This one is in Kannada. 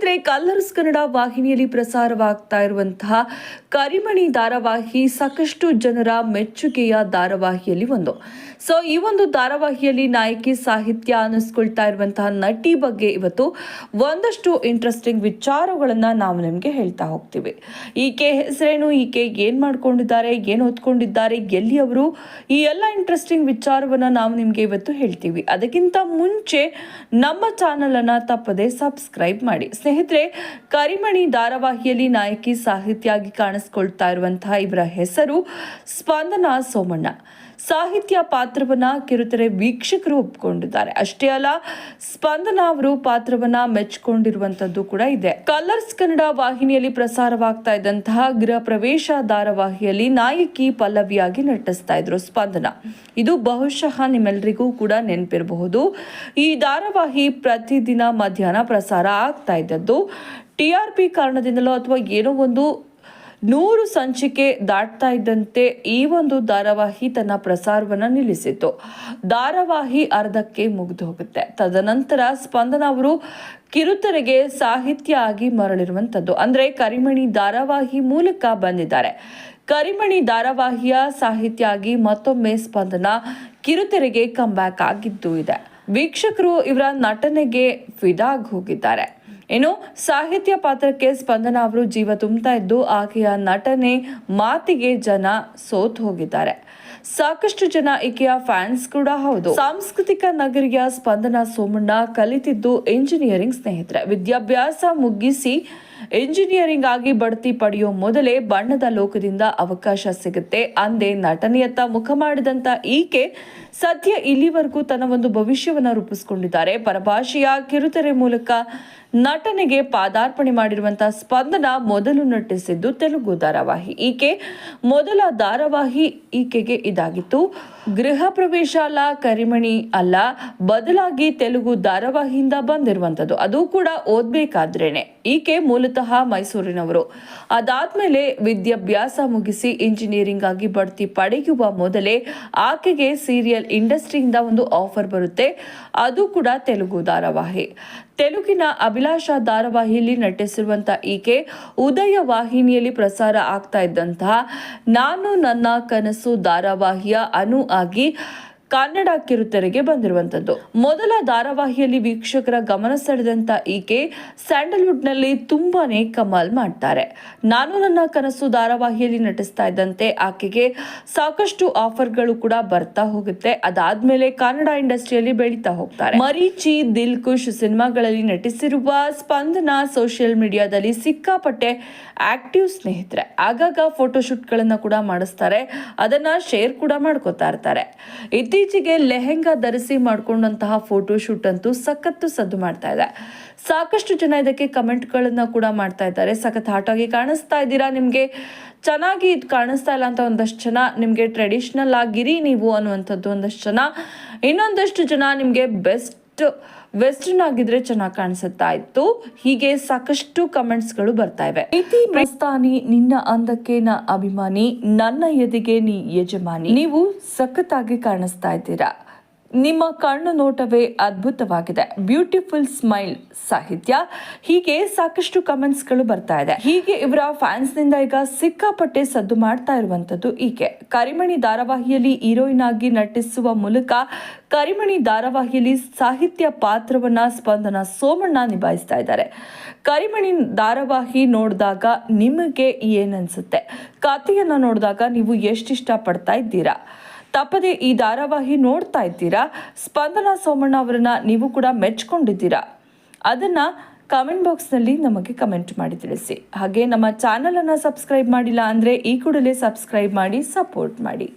ಸ್ನೇಹಿತರೆ, ಕಲ್ಲರ್ಸ್ ಕನ್ನಡ ವಾಹಿನಿಯಲ್ಲಿ ಪ್ರಸಾರವಾಗ್ತಾ ಇರುವಂತಹ ಕರಿಮಣಿ ಧಾರಾವಾಹಿ ಸಾಕಷ್ಟು ಜನರ ಮೆಚ್ಚುಗೆಯ ಧಾರಾವಾಹಿಯಲ್ಲಿ ಒಂದು. ಸೊ ಈ ಒಂದು ಧಾರಾವಾಹಿಯಲ್ಲಿ ನಾಯಕಿ ಸಾಹಿತ್ಯ ಅನಿಸ್ಕೊಳ್ತಾ ಇರುವಂತಹ ನಟಿ ಬಗ್ಗೆ ಇವತ್ತು ಒಂದಷ್ಟು ಇಂಟ್ರೆಸ್ಟಿಂಗ್ ವಿಚಾರಗಳನ್ನು ನಾವು ನಿಮಗೆ ಹೇಳ್ತಾ ಹೋಗ್ತೀವಿ. ಈಕೆ ಹೆಸರೇನು, ಈಕೆ ಏನು ಮಾಡ್ಕೊಂಡಿದ್ದಾರೆ, ಏನು ಹೊತ್ಕೊಂಡಿದ್ದಾರೆ ಎಲ್ಲಿ ಅವರು ಈ ಎಲ್ಲ ಇಂಟ್ರೆಸ್ಟಿಂಗ್ ವಿಚಾರವನ್ನ ನಾವು ನಿಮಗೆ ಇವತ್ತು ಹೇಳ್ತೀವಿ. ಅದಕ್ಕಿಂತ ಮುಂಚೆ ನಮ್ಮ ಚಾನಲನ್ನು ತಪ್ಪದೆ ಸಬ್ಸ್ಕ್ರೈಬ್ ಮಾಡಿ. ಸ್ನೇಹಿತರೆ ಕರಿಮಣಿ ಧಾರಾವಾಹಿಯಲ್ಲಿ ನಾಯಕಿ ಸಾಹಿತ್ಯಾಗಿ ಕಾಣಿಸ್ಕೊಳ್ತಾ ಇರುವಂತಹ ಇವರ ಹೆಸರು ಸ್ಪಂದನಾ ಸೋಮಣ್ಣ. ಸಾಹಿತ್ಯ ಪಾತ್ರವನ್ನ ಕಿರುತೆರೆ ವೀಕ್ಷಕರು ಒಪ್ಕೊಂಡಿದ್ದಾರೆ. ಅಷ್ಟೇ ಅಲ್ಲ, ಸ್ಪಂದನ ಅವರು ಪಾತ್ರವನ್ನ ಮೆಚ್ಚಿಕೊಂಡಿರುವಂತದ್ದು ಕೂಡ ಇದೆ. ಕಲರ್ಸ್ ಕನ್ನಡ ವಾಹಿನಿಯಲ್ಲಿ ಪ್ರಸಾರವಾಗ್ತಾ ಇದ್ದಂತಹ ಗೃಹ ಪ್ರವೇಶ ಧಾರಾವಾಹಿಯಲ್ಲಿ ನಾಯಕಿ ಪಲ್ಲವಿಯಾಗಿ ನಟಿಸ್ತಾ ಇದ್ರು ಸ್ಪಂದನ. ಇದು ಬಹುಶಃ ನಿಮ್ಮೆಲ್ಲರಿಗೂ ಕೂಡ ನೆನಪಿರಬಹುದು. ಈ ಧಾರಾವಾಹಿ ಪ್ರತಿದಿನ ಮಧ್ಯಾಹ್ನ ಪ್ರಸಾರ ಆಗ್ತಾ ಇದ್ದದ್ದು. ಟಿ ಆರ್ ಪಿ ಕಾರಣದಿಂದಲೋ ಅಥವಾ ಏನೋ ಒಂದು ನೂರು ಸಂಚಿಕೆ ದಾಟ್ತಾ ಇದ್ದಂತೆ ಈ ಒಂದು ಧಾರಾವಾಹಿ ತನ್ನ ಪ್ರಸಾರವನ್ನು ನಿಲ್ಲಿಸಿತು ಧಾರಾವಾಹಿ ಅರ್ಧಕ್ಕೆ ಮುಗಿದು ಹೋಗುತ್ತೆ. ತದನಂತರ ಸ್ಪಂದನ ಅವರು ಕಿರುತೆರೆಗೆ ಸಾಹಿತ್ಯ ಆಗಿ ಮರಳಿರುವಂಥದ್ದು. ಅಂದರೆ ಕರಿಮಣಿ ಧಾರಾವಾಹಿ ಮೂಲಕ ಬಂದಿದ್ದಾರೆ. ಕರಿಮಣಿ ಧಾರಾವಾಹಿಯ ಸಾಹಿತ್ಯ ಆಗಿ ಮತ್ತೊಮ್ಮೆ ಸ್ಪಂದನ ಕಿರುತೆರೆಗೆ ಕಂಬ್ಯಾಕ್ ಆಗಿದ್ದು ಇದೆ. ವೀಕ್ಷಕರು ಇವರ ನಟನೆಗೆ ಫಿದಾಗ್ ಹೋಗಿದ್ದಾರೆ. ಇನ್ನು ಸಾಹಿತ್ಯ ಪಾತ್ರಕ್ಕೆ ಸ್ಪಂದನ ಅವರು ಜೀವ ತುಂಬುತ್ತಾ ಇದ್ದು ಆಕೆಯ ನಟನೆ ಮಾತಿಗೆ ಜನ ಸೋತ್ ಹೋಗಿದ್ದಾರೆ. ಸಾಕಷ್ಟು ಜನ ಈಕೆಯ ಫ್ಯಾನ್ಸ್ ಕೂಡ ಹೌದು. ಸಾಂಸ್ಕೃತಿಕ ನಗರಿಯ ಸ್ಪಂದನ ಸೋಮಣ್ಣ ಕಲಿತಿದ್ದು ಇಂಜಿನಿಯರಿಂಗ್ ಸ್ನೇಹಿತರೆ. ವಿದ್ಯಾಭ್ಯಾಸ ಮುಗಿಸಿ ಇಂಜಿನಿಯರಿಂಗ್ ಆಗಿ ಬಡ್ತಿ ಪಡೆಯೋ ಮೊದಲೇ ಬಣ್ಣದ ಲೋಕದಿಂದ ಅವಕಾಶ ಸಿಗುತ್ತೆ. ಅಂದೇ ನಟನೆಯತ್ತ ಮುಖ ಮಾಡಿದಂತ ಈಕೆ ಸದ್ಯ ಇಲ್ಲಿವರೆಗೂ ತನ್ನ ಒಂದು ಭವಿಷ್ಯವನ್ನ ರೂಪಿಸಿಕೊಂಡಿದ್ದಾರೆ. ಪರಭಾಷೆಯ ಕಿರುತೆರೆ ಮೂಲಕ ನಟನೆಗೆ ಪಾದಾರ್ಪಣೆ ಮಾಡಿರುವಂತಹ ಸ್ಪಂದನ ಮೊದಲು ನಟಿಸಿದ್ದು ತೆಲುಗು ಧಾರಾವಾಹಿ. ಈಕೆ ಮೊದಲ ಧಾರಾವಾಹಿ ಈಕೆಗೆ ಇದಾಗಿತ್ತು. ಗೃಹ ಪ್ರವೇಶ ಅಲ್ಲ, ಕರಿಮಣಿ ಅಲ್ಲ, ಬದಲಾಗಿ ತೆಲುಗು ಧಾರಾವಾಹಿಯಿಂದ ಬಂದಿರುವಂತದ್ದು. ಅದು ಕೂಡ ಓದ್ಬೇಕಾದ್ರೇನೆ. ಈಕೆ ಮೂಲತಃ ಮೈಸೂರಿನವರು. ಅದಾದ್ಮೇಲೆ ವಿದ್ಯಾಭ್ಯಾಸ ಮುಗಿಸಿ ಇಂಜಿನಿಯರಿಂಗ್ ಆಗಿ ಬಡ್ತಿ ಪಡೆಯುವ ಮೊದಲೇ ಆಕೆಗೆ ಸೀರಿಯಲ್ ಇಂಡಸ್ಟ್ರಿಯಿಂದ ಒಂದು ಆಫರ್ ಬರುತ್ತೆ. ಅದು ಕೂಡ ತೆಲುಗು ಧಾರಾವಾಹಿ. ತೆಲುಗಿನ ಅಭಿಲಾಷ ಧಾರಾವಾಹಿಯಲ್ಲಿ ನಟಿಸಿರುವಂತಹ ಈಕೆ ಉದಯ ವಾಹಿನಿಯಲ್ಲಿ ಪ್ರಸಾರ ಆಗ್ತಾ ಇದ್ದಂತಹ ನಾನು ನನ್ನ ಕನಸು ಧಾರಾವಾಹಿಯ ಅನು ಆಗಿ ಕನ್ನಡ ಕಿರುತೆರೆಗೆ ಬಂದಿರುವಂತದ್ದು ಮೊದಲ ಧಾರಾವಾಹಿಯಲ್ಲಿ ವೀಕ್ಷಕರ ಗಮನ ಸೆಳೆದಂತ ಈಕೆ ಸ್ಯಾಂಡಲ್ವುಡ್ನಲ್ಲಿ ತುಂಬಾನೇ ಕಮಾಲ್ ಮಾಡ್ತಾರೆ. ನಾನು ನನ್ನ ಕನಸು ಧಾರಾವಾಹಿಯಲ್ಲಿ ನಟಿಸ್ತಾ ಇದ್ದಂತೆ ಆಕೆಗೆ ಸಾಕಷ್ಟು ಆಫರ್ಗಳು ಕೂಡ ಬರ್ತಾ ಹೋಗುತ್ತೆ. ಅದಾದ್ಮೇಲೆ ಕನ್ನಡ ಇಂಡಸ್ಟ್ರಿಯಲ್ಲಿ ಬೆಳೀತಾ ಹೋಗ್ತಾರೆ. ಮರೀಚಿ ದಿಲ್ ಖುಷ್ ಸಿನಿಮಾಗಳಲ್ಲಿ ನಟಿಸಿರುವ ಸ್ಪಂದನ ಸೋಷಿಯಲ್ ಮೀಡಿಯಾದಲ್ಲಿ ಸಿಕ್ಕಾಪಟ್ಟೆ ಆಕ್ಟಿವ್ ಸ್ನೇಹಿತರೆ. ಆಗಾಗ ಫೋಟೋಶೂಟ್ಗಳನ್ನ ಕೂಡ ಮಾಡಿಸ್ತಾರೆ. ಅದನ್ನ ಶೇರ್ ಕೂಡ ಮಾಡ್ಕೋತಾ ಇರ್ತಾರೆ. ಇತ್ತೀಚೆಗೆ ಲೆಹೆಂಗಾ ಧರಿಸಿ ಮಾಡ್ಕೊಂಡಂತಹ ಫೋಟೋ ಶೂಟ್ ಅಂತೂ ಸಖತ್ತು ಸದ್ದು ಮಾಡ್ತಾ ಇದೆ. ಸಾಕಷ್ಟು ಜನ ಇದಕ್ಕೆ ಕಮೆಂಟ್ಗಳನ್ನು ಕೂಡ ಮಾಡ್ತಾ ಇದ್ದಾರೆ. ಸಖತ್ ಹಾಟಾಗಿ ಕಾಣಿಸ್ತಾ ಇದ್ದೀರಾ ನಿಮಗೆ? ಚೆನ್ನಾಗಿ ಇದು ಕಾಣಿಸ್ತಾ ಇಲ್ಲ ಅಂತ ಒಂದಷ್ಟು ಜನ ನಿಮಗೆ ಟ್ರೆಡಿಷ್ನಲ್ ಆಗಿರಿ ನೀವು ಅನ್ನುವಂಥದ್ದು ಒಂದಷ್ಟು ಜನ. ಇನ್ನೊಂದಷ್ಟು ಜನ ನಿಮಗೆ ಬೆಸ್ಟ್ ವೆಸ್ಟರ್ನ್ ಆಗಿದ್ರೆ ಚೆನ್ನಾಗಿ ಕಾಣಿಸುತ್ತಾ ಇತ್ತು ಹೀಗೆ ಸಾಕಷ್ಟು ಕಮೆಂಟ್ಸ್ಗಳು ಬರ್ತಾ ಇವೆ. ಪ್ರೀತಿ ಮಸ್ತಾನಿ, ನಿನ್ನ ಅಂದಕ್ಕೆ ನಾ ಅಭಿಮಾನಿ, ನನ್ನ ಎದೆಗೆ ನೀ ಯಜಮಾನಿ. ನೀವು ಸಖತ್ತಾಗಿ ಕಾಣಿಸ್ತಾ ಇದ್ದೀರಾ. ನಿಮ್ಮ ಕಣ್ಣು ನೋಟವೇ ಅದ್ಭುತವಾಗಿದೆ. ಬ್ಯೂಟಿಫುಲ್ ಸ್ಮೈಲ್ ಸಾಹಿತ್ಯ. ಹೀಗೆ ಸಾಕಷ್ಟು ಕಮೆಂಟ್ಸ್ಗಳು ಬರ್ತಾ ಇದೆ. ಹೀಗೆ ಇವರ ಫ್ಯಾನ್ಸ್ನಿಂದ ಈಗ ಸಿಕ್ಕಾಪಟ್ಟೆ ಸದ್ದು ಮಾಡ್ತಾ ಇರುವಂಥದ್ದು ಈಕೆ ಕರಿಮಣಿ ಧಾರಾವಾಹಿಯಲ್ಲಿ ಹೀರೋಯಿನ್ ಆಗಿ ನಟಿಸುವ ಮೂಲಕ ಕರಿಮಣಿ ಧಾರಾವಾಹಿಯಲ್ಲಿ ಸಾಹಿತ್ಯ ಪಾತ್ರವನ್ನ ಸ್ಪಂದನ ಸೋಮಣ್ಣ ನಿಭಾಯಿಸ್ತಾ ಇದ್ದಾರೆ. ಕರಿಮಣಿ ಧಾರಾವಾಹಿ ನೋಡಿದಾಗ ನಿಮಗೆ ಏನನ್ಸುತ್ತೆ ಕಥೆಯನ್ನ ನೋಡಿದಾಗ ನೀವು ಎಷ್ಟಿಷ್ಟ ಪಡ್ತಾ ಇದ್ದೀರಾ? ತಪ್ಪದೆ ಈ ಧಾರಾವಾಹಿ ನೋಡ್ತಾ ಇದ್ದೀರಾ? ಸ್ಪಂದನ ಸೋಮಣ್ಣ ಅವರನ್ನ ನೀವು ಕೂಡ ಮೆಚ್ಕೊಂಡಿದ್ದೀರಾ? ಅದನ್ನ ಕಮೆಂಟ್ ಬಾಕ್ಸ್ನಲ್ಲಿ ನಮಗೆ ಕಮೆಂಟ್ ಮಾಡಿ ತಿಳಿಸಿ. ಹಾಗೆ ನಮ್ಮ ಚಾನಲನ್ನು ಸಬ್ಸ್ಕ್ರೈಬ್ ಮಾಡಿಲ್ಲ ಅಂದರೆ ಈ ಕೂಡಲೇ ಸಬ್ಸ್ಕ್ರೈಬ್ ಮಾಡಿ ಸಪೋರ್ಟ್ ಮಾಡಿ.